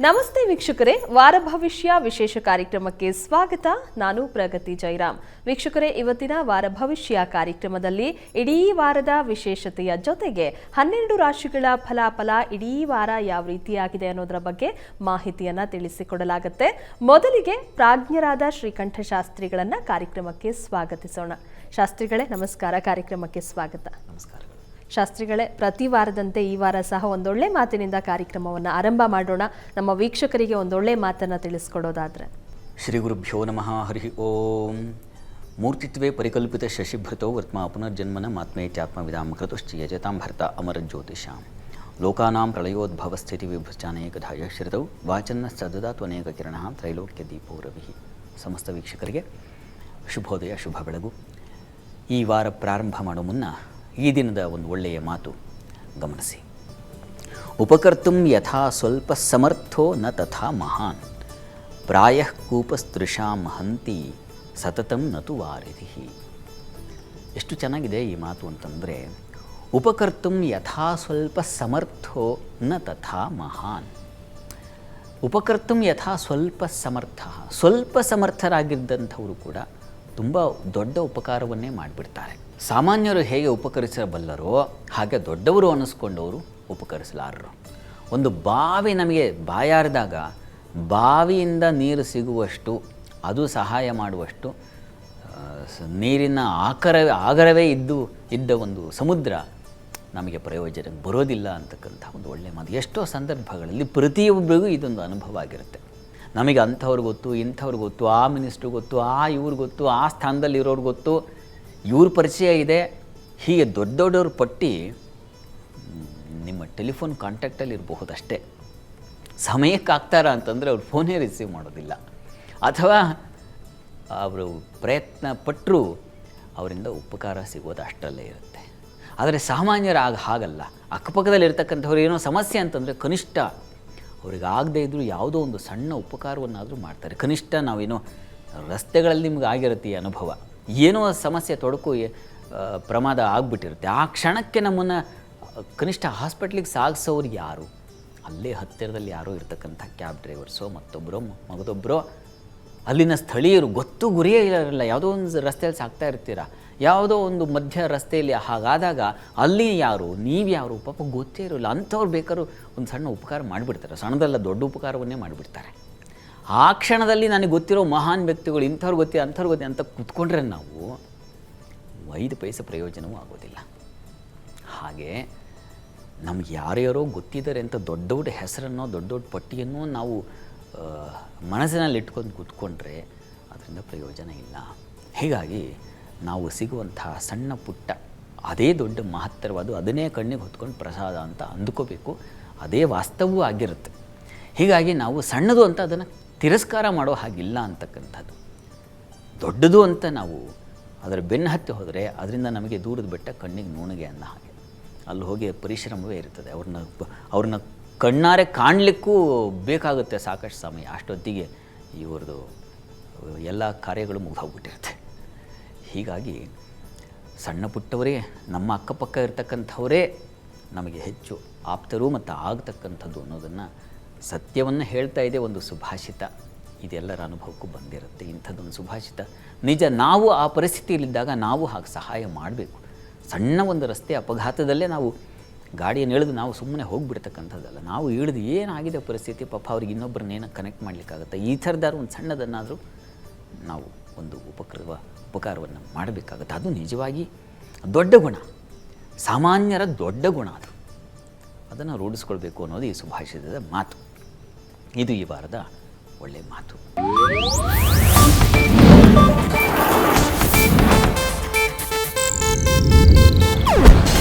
ನಮಸ್ತೆ ವೀಕ್ಷಕರೇ, ವಾರ ಭವಿಷ್ಯ ವಿಶೇಷ ಕಾರ್ಯಕ್ರಮಕ್ಕೆ ಸ್ವಾಗತ. ನಾನು ಪ್ರಗತಿ ಜೈರಾಮ್. ವೀಕ್ಷಕರೇ, ಇವತ್ತಿನ ವಾರ ಭವಿಷ್ಯ ಕಾರ್ಯಕ್ರಮದಲ್ಲಿ ಇಡೀ ವಾರದ ವಿಶೇಷತೆಯ ಜೊತೆಗೆ ಹನ್ನೆರಡು ರಾಶಿಗಳ ಫಲಾಫಲ ಇಡೀ ವಾರ ಯಾವ ರೀತಿಯಾಗಿದೆ ಅನ್ನೋದರ ಬಗ್ಗೆ ಮಾಹಿತಿಯನ್ನ ತಿಳಿಸಿಕೊಡಲಾಗುತ್ತೆ. ಮೊದಲಿಗೆ ಪ್ರಾಜ್ಞರಾದ ಶ್ರೀಕಂಠ ಶಾಸ್ತ್ರಿಗಳನ್ನು ಕಾರ್ಯಕ್ರಮಕ್ಕೆ ಸ್ವಾಗತಿಸೋಣ. ಶಾಸ್ತ್ರಿಗಳೇ, ನಮಸ್ಕಾರ. ಕಾರ್ಯಕ್ರಮಕ್ಕೆ ಸ್ವಾಗತ. ನಮಸ್ಕಾರಗಳು ಶಾಸ್ತ್ರಿಗಳೇ ಪ್ರತಿ ವಾರದಂತೆ ಈ ವಾರ ಸಹ ಒಂದೊಳ್ಳೆ ಮಾತಿನಿಂದ ಕಾರ್ಯಕ್ರಮವನ್ನು ಆರಂಭ ಮಾಡೋಣ. ನಮ್ಮ ವೀಕ್ಷಕರಿಗೆ ಒಂದೊಳ್ಳೆ ಮಾತನ್ನು ತಿಳಿಸ್ಕೊಡೋದಾದ್ರೆ. ಶ್ರೀ ಗುರುಭ್ಯೋ ನಮಃ. ಹರಿ ಓಂ. ಮೂರ್ತಿತ್ವೇ ಪರಿಕಲ್ಪಿತ ಶಶಿಭೃತೋ ವರ್ತ್ಮ ಪುನರ್ಜನ್ಮನ ಮಾತ್ಮೇತ್ಯಾತ್ಮವಿದಾಂ ಕೃತುಶ್ಚಿಯ ಯಜತಾಂ ಭರ್ತ ಅಮರ ಜ್ಯೋತಿಷಾಂ. ಲೋಕಾನಾಂ ಪ್ರಳಯೋದ್ಭವ ಸ್ಥಿತಿ ವಿಭೃಚಾನೇಕಧಾಯ ಶ್ರಿತೌ ವಾಚನ್ನ ಸದದಾತ್ವನೇಕ ಕಿರಣ ತ್ರೈಲೋಕ್ಯ ದೀಪೋ ರವಿ. ಸಮಸ್ತ ವೀಕ್ಷಕರಿಗೆ ಶುಭೋದಯ, ಶುಭ ಬೆಳಗು. ಈ ವಾರ ಪ್ರಾರಂಭ ಮಾಡೋ ಮುನ್ನ ಈ ದಿನದ ಒಂದು ಒಳ್ಳೆಯ ಮಾತು. ಗಮನಿಸಿ. ಉಪಕರ್ತುಂ ಯಥಾ ಸ್ವಲ್ಪ ಸಮರ್ಥೋ ನ ತಥಾ ಮಹಾನ್. ಪ್ರಾಯ ಕೂಪಸ್ತೃಷಾಂ ಹಂತಿ ಸತತಂ ನತು ವಾರಿಧಿ. ಎಷ್ಟು ಚೆನ್ನಾಗಿದೆ ಈ ಮಾತು ಅಂತಂದರೆ, ಉಪಕರ್ತುಂ ಯಥಾ ಸ್ವಲ್ಪ ಸಮರ್ಥೋ ನ ತಥಾ ಮಹಾನ್. ಉಪಕರ್ತುಂ ಯಥಾ ಸ್ವಲ್ಪ ಸಮರ್ಥ, ಸ್ವಲ್ಪ ಸಮರ್ಥರಾಗಿದ್ದಂಥವರು ಕೂಡ ತುಂಬ ದೊಡ್ಡ ಉಪಕಾರವನ್ನೇ ಮಾಡಿಬಿಡ್ತಾರೆ. ಸಾಮಾನ್ಯರು ಹೇಗೆ ಉಪಕರಿಸಬಲ್ಲರೋ ಹಾಗೆ ದೊಡ್ಡವರು ಅನ್ನಿಸ್ಕೊಂಡವರು ಉಪಕರಿಸಲಾರರು. ಒಂದು ಬಾವಿ ನಮಗೆ ಬಾಯಾರಿದಾಗ ಬಾವಿಯಿಂದ ನೀರು ಸಿಗುವಷ್ಟು, ಅದು ಸಹಾಯ ಮಾಡುವಷ್ಟು ನೀರಿನ ಆಕರ ಆಗರವೇ ಇದ್ದು, ಇದ್ದ ಒಂದು ಸಮುದ್ರ ನಮಗೆ ಪ್ರಯೋಜನಕ್ಕೆ ಬರೋದಿಲ್ಲ ಅಂತಕ್ಕಂಥ ಒಂದು ಒಳ್ಳೆಯ ಮಾತು. ಎಷ್ಟೋ ಸಂದರ್ಭಗಳಲ್ಲಿ ಪ್ರತಿಯೊಬ್ಬರಿಗೂ ಇದೊಂದು ಅನುಭವ ಆಗಿರುತ್ತೆ. ನಮಗೆ ಅಂಥವ್ರು ಗೊತ್ತು, ಇಂಥವ್ರು ಗೊತ್ತು, ಆ ಮಿನಿಸ್ಟ್ರು ಗೊತ್ತು, ಆ ಇವ್ರು ಗೊತ್ತು, ಆ ಸ್ಥಾನದಲ್ಲಿ ಇರೋರು ಗೊತ್ತು ಇವ್ರ ಪರಿಚಯ ಇದೆ. ಹೀಗೆ ದೊಡ್ಡ ದೊಡ್ಡವ್ರ ಪಟ್ಟಿ ನಿಮ್ಮ ಟೆಲಿಫೋನ್ ಕಾಂಟ್ಯಾಕ್ಟಲ್ಲಿ ಇರಬಹುದಷ್ಟೇ. ಸಮಯಕ್ಕೆ ಆಗ್ತಾರ ಅಂತಂದರೆ ಅವ್ರು ಫೋನೇ ರಿಸೀವ್ ಮಾಡೋದಿಲ್ಲ. ಅಥವಾ ಅವರು ಪ್ರಯತ್ನ ಪಟ್ಟರು ಅವರಿಂದ ಉಪಕಾರ ಸಿಗೋದು ಅಷ್ಟರಲ್ಲೇ ಇರುತ್ತೆ. ಆದರೆ ಸಾಮಾನ್ಯರು ಆಗ ಹಾಗಲ್ಲ. ಅಕ್ಕಪಕ್ಕದಲ್ಲಿ ಇರ್ತಕ್ಕಂಥವ್ರು ಏನೋ ಸಮಸ್ಯೆ ಅಂತಂದರೆ ಕನಿಷ್ಠ ಅವ್ರಿಗೆ ಆಗದೇ ಇದ್ದರೂ ಯಾವುದೋ ಒಂದು ಸಣ್ಣ ಉಪಕಾರವನ್ನಾದರೂ ಮಾಡ್ತಾರೆ. ಕನಿಷ್ಠ ನಾವೇನೋ ರಸ್ತೆಗಳಲ್ಲಿ ನಿಮ್ಗೆ ಆಗಿರುತ್ತೆ ಈ ಅನುಭವ. ಏನೋ ಸಮಸ್ಯೆ ತೊಡಕು ಪ್ರಮಾದ ಆಗ್ಬಿಟ್ಟಿರುತ್ತೆ. ಆ ಕ್ಷಣಕ್ಕೆ ನಮ್ಮನ್ನು ಕನಿಷ್ಠ ಹಾಸ್ಪಿಟ್ಲಿಗೆ ಸಾಗಿಸೋರು ಯಾರು? ಅಲ್ಲೇ ಹತ್ತಿರದಲ್ಲಿ ಯಾರೋ ಇರ್ತಕ್ಕಂಥ ಕ್ಯಾಬ್ ಡ್ರೈವರ್ಸೋ ಮತ್ತೊಬ್ಬರೋ ಮಗದೊಬ್ಬರೋ ಅಲ್ಲಿನ ಸ್ಥಳೀಯರು, ಗೊತ್ತು ಗುರಿಯೇ ಇರಲ್ಲ ಯಾವುದೋ ಒಂದು ರಸ್ತೆಯಲ್ಲಿ ಸಾಕ್ತಾ ಇರ್ತೀರ? ಯಾವುದೋ ಒಂದು ಮಧ್ಯ ರಸ್ತೆಯಲ್ಲಿ ಹಾಗಾದಾಗ ಅಲ್ಲಿ ಯಾರು, ನೀವು ಯಾರು? ಪಾಪ ಗೊತ್ತೇ ಇರೋಲ್ಲ. ಅಂಥವ್ರು ಬೇಕಾದ್ರೂ ಒಂದು ಸಣ್ಣ ಉಪಕಾರ ಮಾಡಿಬಿಡ್ತಾರೆ. ಸಣ್ಣದಲ್ಲ ದೊಡ್ಡ ಉಪಕಾರವನ್ನೇ ಮಾಡಿಬಿಡ್ತಾರೆ. ಆ ಕ್ಷಣದಲ್ಲಿ ನನಗೆ ಗೊತ್ತಿರೋ ಮಹಾನ್ ವ್ಯಕ್ತಿಗಳು ಇಂಥವ್ರು ಗೊತ್ತಿ ಅಂಥವ್ರು ಗೊತ್ತಿ ಅಂತ ಕೂತ್ಕೊಂಡ್ರೆ ನಾವು ಐದು ಪೈಸೆ ಪ್ರಯೋಜನವೂ ಆಗೋದಿಲ್ಲ. ಹಾಗೆ ನಮ್ಗೆ ಯಾರ್ಯಾರೋ ಗೊತ್ತಿದ್ದಾರೆ ಅಂತ ದೊಡ್ಡ ದೊಡ್ಡ ಹೆಸರನ್ನು, ದೊಡ್ಡ ದೊಡ್ಡ ಪಟ್ಟಿಯನ್ನು ನಾವು ಮನಸ್ಸಿನಲ್ಲಿ ಇಟ್ಕೊಂಡು ಕೂತ್ಕೊಂಡ್ರೆ ಅದರಿಂದ ಪ್ರಯೋಜನ ಇಲ್ಲ. ಹೀಗಾಗಿ ನಾವು ಸಿಗುವಂತಹ ಸಣ್ಣ ಪುಟ್ಟ, ಅದೇ ದೊಡ್ಡ ಮಹತ್ತರವಾದ ಅದನ್ನೇ ಕಣ್ಣಿಗೆ ಹೊತ್ಕೊಂಡು ಪ್ರಸಾದ ಅಂತ ಅಂದ್ಕೋಬೇಕು. ಅದೇ ವಾಸ್ತವವೂ ಆಗಿರುತ್ತೆ. ಹೀಗಾಗಿ ನಾವು ಸಣ್ಣದು ಅಂತ ಅದನ್ನು ತಿರಸ್ಕಾರ ಮಾಡೋ ಹಾಗಿಲ್ಲ ಅಂತಕ್ಕಂಥದ್ದು. ದೊಡ್ಡದು ಅಂತ ನಾವು ಅದರ ಬೆನ್ನು ಹತ್ತಿ ಹೋದರೆ ಅದರಿಂದ ನಮಗೆ ದೂರದ ಬೆಟ್ಟ ಕಣ್ಣಿಗೆ ನುಣಗೆ ಅನ್ನೋ ಹಾಗೆ. ಅಲ್ಲಿ ಹೋಗಿ ಪರಿಶ್ರಮವೇ ಇರ್ತದೆ. ಅವ್ರನ್ನ ಅವ್ರನ್ನ ಕಣ್ಣಾರೆ ಕಾಣಲಿಕ್ಕೂ ಬೇಕಾಗುತ್ತೆ ಸಾಕಷ್ಟು ಸಮಯ. ಅಷ್ಟೊತ್ತಿಗೆ ಇವ್ರದ್ದು ಎಲ್ಲ ಕಾರ್ಯಗಳು ಮುಗಿದೋಗ್ಬಿಟ್ಟಿರುತ್ತೆ. ಹೀಗಾಗಿ ಸಣ್ಣ ಪುಟ್ಟವರೇ, ನಮ್ಮ ಅಕ್ಕಪಕ್ಕ ಇರ್ತಕ್ಕಂಥವರೇ ನಮಗೆ ಹೆಚ್ಚು ಆಪ್ತರು ಮತ್ತು ಆಗ್ತಕ್ಕಂಥದ್ದು ಅನ್ನೋದನ್ನು ಸತ್ಯವನ್ನು ಹೇಳ್ತಾ ಇದೆ ಒಂದು ಸುಭಾಷಿತ. ಇದೆಲ್ಲರ ಅನುಭವಕ್ಕೂ ಬಂದಿರುತ್ತೆ. ಇಂಥದ್ದೊಂದು ಸುಭಾಷಿತ. ನಿಜ ನಾವು ಆ ಪರಿಸ್ಥಿತಿಯಲ್ಲಿದ್ದಾಗ ನಾವು ಹಾಗೆ ಸಹಾಯ ಮಾಡಬೇಕು. ಸಣ್ಣ ಒಂದು ರಸ್ತೆ ಅಪಘಾತದಲ್ಲೇ ನಾವು ಗಾಡಿಯನ್ನು ಇಳಿದು ನಾವು ಸುಮ್ಮನೆ ಹೋಗಿಬಿಡ್ತಕ್ಕಂಥದ್ದಲ್ಲ. ನಾವು ಇಳಿದು ಏನಾಗಿದೆ ಪರಿಸ್ಥಿತಿ? ಪಾಪ ಅವ್ರಿಗೆ ಇನ್ನೊಬ್ಬರನ್ನೇನೋ ಕನೆಕ್ಟ್ ಮಾಡಲಿಕ್ಕಾಗುತ್ತೆ? ಈ ಥರದಾರು ಒಂದು ಸಣ್ಣದನ್ನಾದರೂ ನಾವು ಒಂದು ಉಪಕ್ರಮ, ಉಪಕಾರವನ್ನು ಮಾಡಬೇಕಾಗುತ್ತೆ. ಅದು ನಿಜವಾಗಿ ದೊಡ್ಡ ಗುಣ. ಸಾಮಾನ್ಯರ ದೊಡ್ಡ ಗುಣ ಅದು. ಅದನ್ನು ರೂಢಿಸ್ಕೊಳ್ಬೇಕು ಅನ್ನೋದು ಈ ಸುಭಾಷಿತದ ಮಾತು. ಇದು ಈ ವಾರದ ಒಳ್ಳೆ ಮಾತು.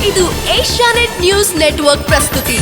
ಇದು ಏಷ್ಯಾನೆಟ್ ನ್ಯೂಸ್ ನೆಟ್ವರ್ಕ್ ಪ್ರಸ್ತುತಿ.